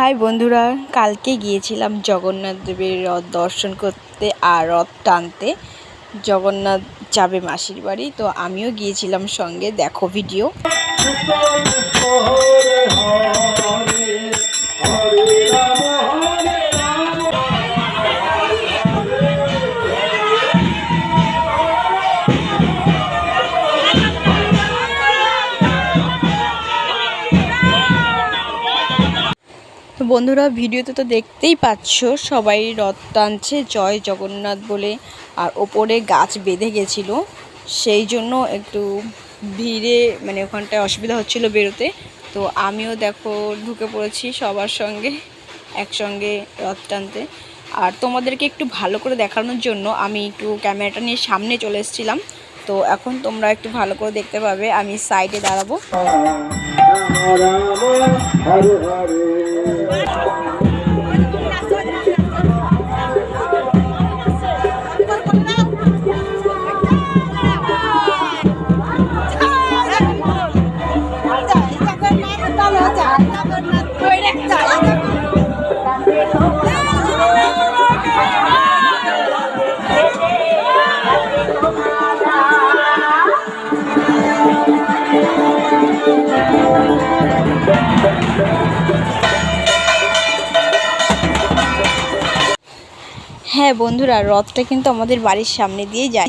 High বন্ধুরা, কালকে গিয়েছিলাম জগন্নাথ দেবের রথ দর্শন করতে আর রথ টানতে। জগন্নাথ যাবে মাসির বাড়ি, তো আমিও গিয়েছিলাম সঙ্গে, দেখো ভিডিও তো বন্ধুরা, ভিডিওতে তো দেখতেই পাচ্ছ, সবাই রথ টানছে, জয় জগন্নাথ বলে। আর ওপরে গাছ বেঁধে গেছিল। সেই জন্য একটু ভিড়ে মানে ওখানটায় অসুবিধা হচ্ছিল বেরোতে। তো আমিও দেখো, ঢুকে পড়েছি সবার সঙ্গে, একসঙ্গে রথ টানতে। আর তোমাদেরকে একটু ভালো করে দেখানোর জন্য আমি একটু ক্যামেরাটা নিয়ে সামনে চলে এসেছিলাম। তো এখন তোমরা একটু ভালো করে দেখতে পাবে, আমি সাইডে দাঁড়াবো। হ্যাঁ বন্ধুরা রথটা কিন্তু আমাদের বাড়ির সামনে দিয়ে যায়।